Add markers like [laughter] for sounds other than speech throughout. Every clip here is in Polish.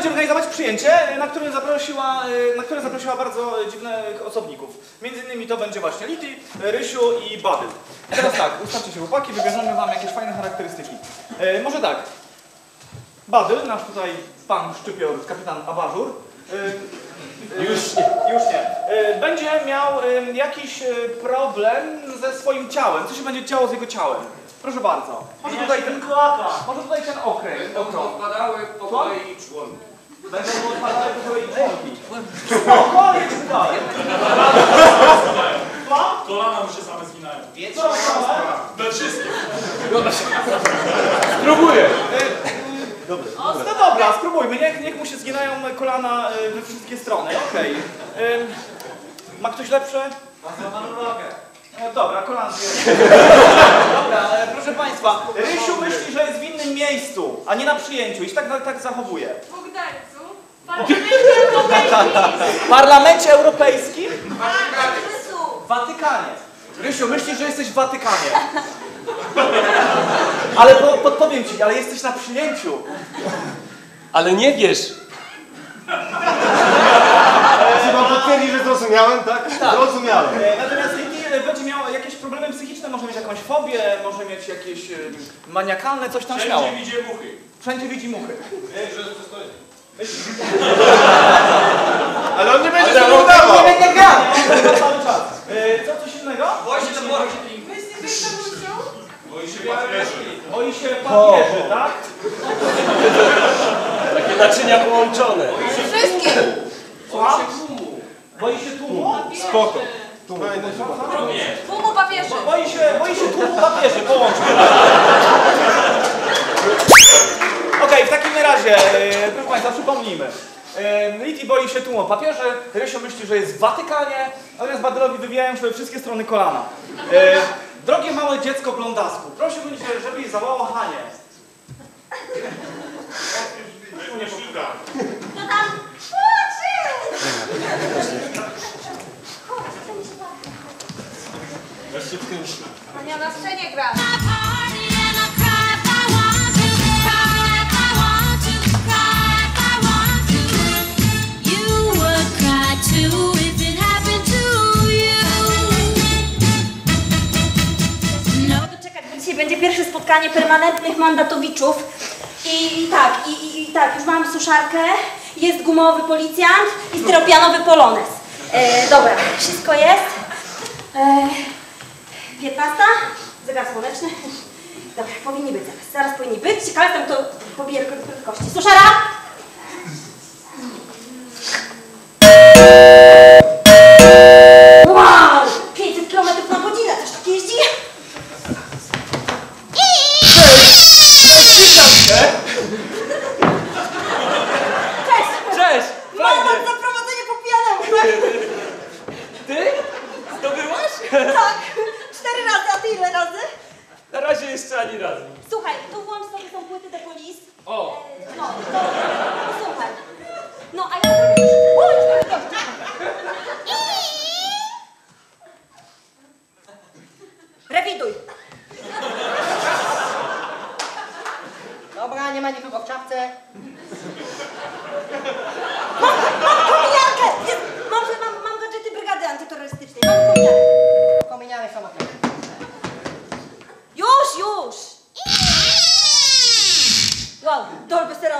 będzie organizować przyjęcie, na które zaprosiła, y, na które zaprosiła bardzo dziwnych osobników. Między innymi to będzie właśnie Liti, Rysiu i Badyl. I teraz tak, ustawcie się chłopaki, wybierzemy wam jakieś fajne charakterystyki. Y, Może tak, Badyl, nasz tutaj pan szczypior, kapitan Abażur, y, już nie. Już nie. Y, Będzie miał jakiś problem ze swoim ciałem. Co się będzie działo z jego ciałem? Proszę bardzo. Może tutaj ten, może tutaj ten okręg. Będą odpadały po kolei członki. Będą mu odpadały po kolei członki. Spokojnie. Co? Kolana mu się same zginają. Co? We wszystkim. Spróbuję. No dobra, spróbujmy. Niech, niech mu się zginają kolana y, we wszystkie strony. Okej. Ym, Ma ktoś lepsze? No dobra, kolana zje- [laughs] Dobra, e, proszę Państwa, Rysiu myśli, że jest w innym miejscu, a nie na przyjęciu i się tak, tak zachowuje. W Gdańsku. Parlamencie Europejskim. W Parlamencie Europejskim? W Watykanie. Rysiu, myślisz, że jesteś w Watykanie. Ale po, podpowiem ci, ale jesteś na przyjęciu. Ale nie wiesz. Czy pan potwierdzi, że zrozumiałem, tak? Zrozumiałem. E, Natomiast będzie psychiczne, może mieć jakąś fobię, może mieć jakieś e, maniakalne, coś tam śmiało. Wszędzie widzi muchy. Wszędzie widzi muchy. [laughs] Ale on nie będzie tak udawał. Nie, nie, gra! Cały czas. [laughs] E, Co, coś innego? Boi się do że? Boi się papieży. Boi się papieży, tak? [laughs] Takie naczynia połączone. Wszystkie. Słucham? Boi się tłumu? Spoko. Tłumu papieży. Boi się, boi się tłumu papieży, połączmy. Okej, w takim razie, e, proszę Państwa, przypomnijmy. E, Liti boi się tłumu papieży, Rysio myśli, że jest w Watykanie, natomiast Badylowi wywijają we wszystkie strony kolana. E, Drogie małe dziecko blondasku, prosiłbym Cię, żebyś zawołał. To tam. Ania na scenie gra. No będzie pierwsze spotkanie permanentnych mandatowiczów. I, tak, i, i, tak, już mam suszarkę, jest gumowy policjant i styropianowy polones. E, dobra, wszystko jest. E, 15, zegar słoneczny. Dobra, powinni być zaraz, zaraz powinni być. Ciekawe, tam to pobije prędkości. Suszara! Wow! 500 km na godzinę, też tak jeździ? Cześć! Cześć! Mandat za prowadzenie po pijanemu! Ty? Zdobyłaś? Tak! Cztery razy, a ty ile razy? Na razie jeszcze ani razu. Słuchaj, tu włącz sobie tą płytę The Police. O! E, No, to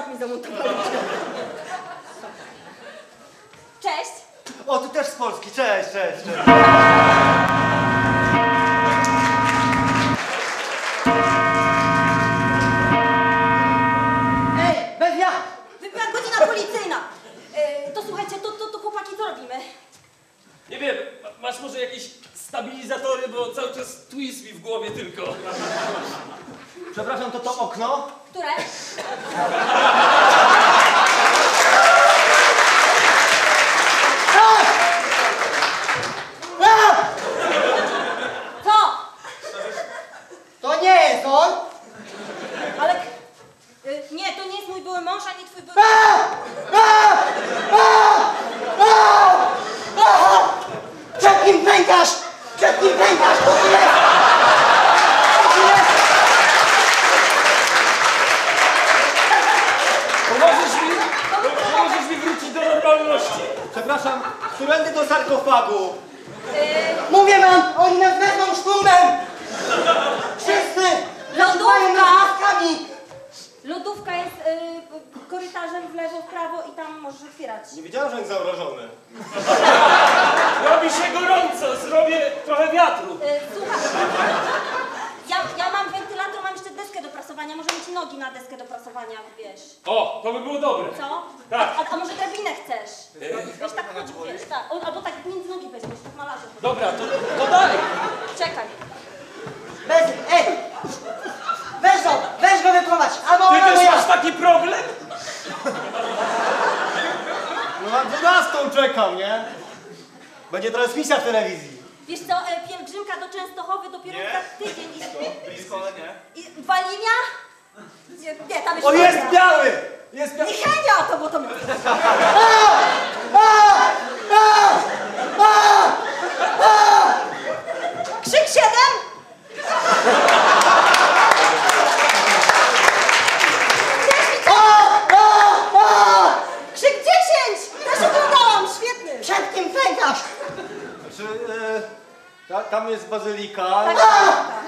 Dolby Surround mi zamontowali. Cześć! O, tu też z Polski. Cześć, cześć, cześć. Ej, bez ja! Wybiła godzina policyjna! E, to słuchajcie, to, to, to chłopaki, co robimy? Nie wiem, ma- masz może jakieś stabilizatory, bo cały czas twist mi w głowie tylko. Przepraszam, to to okno? Które? Co? To nie jest on! Ale... Y, nie, to nie jest mój były mąż, ani twój były... Przed kim pękasz? Przed kim pękasz? To tu jest! To tu jest! Pomożesz mi? To mój Przepraszam, którędy do sarkofagu? E, Mówię wam, oni nas wezmą szturmem! Wszyscy! Lodówka! Mają maskami! lodówka jest y, korytarzem w lewo, w prawo i tam możesz otwierać. Nie wiedziałem, że jest zamrożony. Robi się gorąco, zrobię trochę wiatru. E, Słuchaj, ja, ja mam wentylator, mam jeszcze deskę do prasowania, może mieć nogi na deskę do prasowania, wiesz. O, to by było dobre. Co? Tak. A, a może drabinę chcesz? Wiesz, tak, wiesz, tak. O, albo tak między nogi weźmiesz, tak malarze. Dobra, to, to dalej. Czekaj. Bez... Ej! Weź go! Weź go wyprowadź! Albo Ty ona, też masz taki problem? No na 12 czekam, nie? Będzie transmisja w telewizji. Wiesz co, e, pielgrzymka do Częstochowy dopiero Nie. za tydzień. I, Blisko, ale nie. i Walimia? Nie, nie, tam jest O, jest biały! Jest I biały! Henia to było to Krzyk 7? Krzyk 10! Też oglądałam, świetny! Przed kim pękasz? Czy, e, ta, tam jest bazylika. Tak. A! Nie!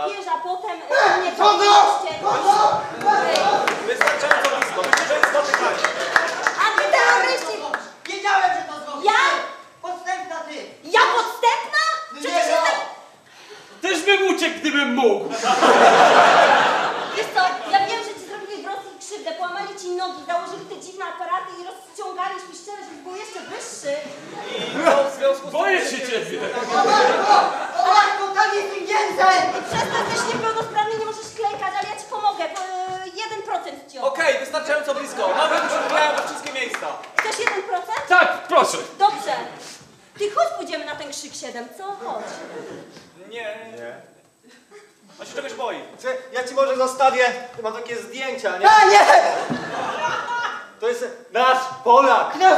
Papieża, potem y, nie Kogo? oczywiście. Kogo? Y, Wystarczająco blisko. Myślę, że jest dotykanie. Antyterroryści! Wiedziałem, że to zrobisz! Ja? Podstępna ty! Ja podstępna? Przecież Nie, no. jestem... Też bym uciekł, gdybym mógł. Wiesz co, ja wiem, że ci zrobili w Rosji krzywdę, połamali ci nogi, założyli te dziwne aparaty i rozciągali piszczele, żeby był jeszcze wyższy. I no, w związku z tym... Boję się ciebie. O matko! O matko, tam jest ich więcej! I przez to jesteś niepełnosprawny, nie możesz klejkać, ale ja ci pomogę. Po, y, 1% ci oddam. Okej, wystarczająco blisko. Nowy już wpływają we wszystkie miejsca. Chcesz 1%? Tak, proszę. Dobrze. Ty chodź pójdziemy na ten krzyk 7, co? Chodź. Nie. Nie. On się czegoś boi. Czy, ja ci może zostawię, mam takie zdjęcia, nie? A nie! To jest nasz Polak. No!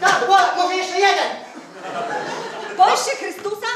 Tak, bo, może jeszcze jeden! Boisz się Chrystusa?